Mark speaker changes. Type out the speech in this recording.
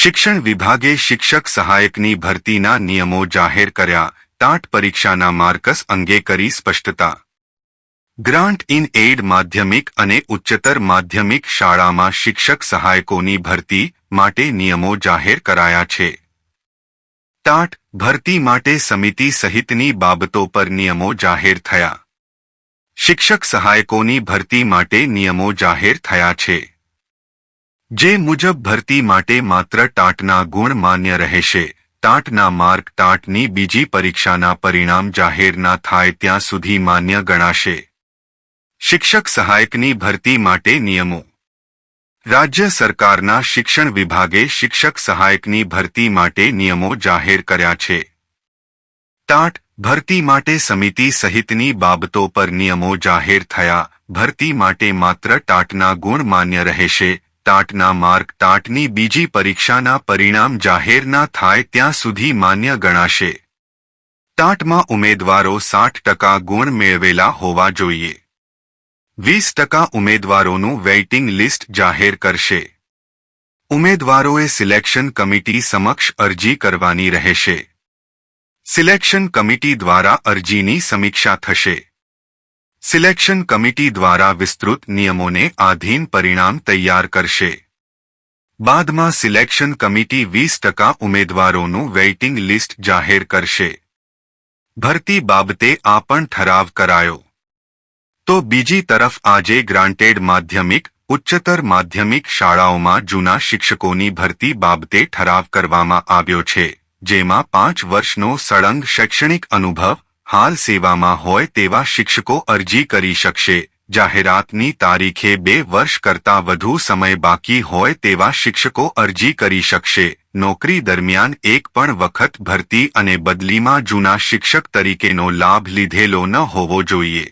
Speaker 1: શિક્ષણ વિભાગે શિક્ષક સહાયકની ભરતીના નિયમો જાહેર કર્યા ટાટ પરીક્ષાના માર્કસ અંગે કરી સ્પષ્ટતા. ગ્રાન્ટ ઇન એડ માધ્યમિક અને ઉચ્ચતર માધ્યમિક શાળામાં શિક્ષક સહાયકોની ભરતી માટે નિયમો જાહેર કરાયા છે. ટાટ ભરતી માટે સમિતિ સહિતની બાબતો પર નિયમો જાહેર થયા. શિક્ષક સહાયકોની ભરતી માટે નિયમો જાહેર થયા છે. જે મુજબ ભરતી માટે માત્ર ટાટના ગુણ માન્ય રહેશે. ટાટના માર્ક ટાટની બીજી પરીક્ષાના પરિણામ જાહેર ના થાય ત્યાં સુધી માન્ય ગણાશે. શિક્ષક સહાયકની ભરતી માટે નિયમો. રાજ્ય સરકારના શિક્ષણ વિભાગે શિક્ષક સહાયકની ભરતી માટે નિયમો જાહેર કર્યા છે. ટાટ ભરતી માટે સમિતિ સહિતની બાબતો પર નિયમો જાહેર થયા. ભરતી માટે માત્ર ટાટના ગુણ માન્ય રહેશે. ટાટના માર્ક ટાટની બીજી પરીક્ષાના પરિણામ જાહેર ના થાય ત્યાં સુધી માન્ય ગણાશે. ટાટમાં ઉમેદવારો સાઠ ટકા ગુણ મેળવેલા હોવા જોઈએ. વીસ ટકા ઉમેદવારોનું વેઇટિંગ લિસ્ટ જાહેર કરશે. ઉમેદવારોએ સિલેક્શન કમિટી સમક્ષ અરજી કરવાની રહેશે. સિલેક્શન કમિટી દ્વારા અરજીની સમીક્ષા થશે. સિલેક્શન કમિટી દ્વારા વિસ્તૃત નિયમોને આધીન પરિણામ તૈયાર કરશે. બાદમાં સિલેક્શન કમિટી વીસ ટકા ઉમેદવારોનું વેઇટિંગ લિસ્ટ જાહેર કરશે. ભરતી બાબતે આ પણ ઠરાવ કરાયો. તો બીજી તરફ આજે ગ્રાન્ટેડ માધ્યમિક, ઉચ્ચતર માધ્યમિક શાળાઓમાં જૂના શિક્ષકોની ભરતી બાબતે ઠરાવ કરવામાં આવ્યો છે, જેમાં પાંચ વર્ષનો સળંગ શૈક્ષણિક અનુભવ હાલ સેવામાં હોય તેવા શિક્ષકો અરજી કરી શકશે. જાહેરાતની તારીખે બે વર્ષ કરતાં વધુ સમય બાકી હોય તેવા શિક્ષકો અરજી કરી શકશે. નોકરી દરમિયાન એક પણ વખત ભરતી અને બદલીમાં જૂના શિક્ષક તરીકેનો લાભ લીધેલો ન હોવો જોઈએ.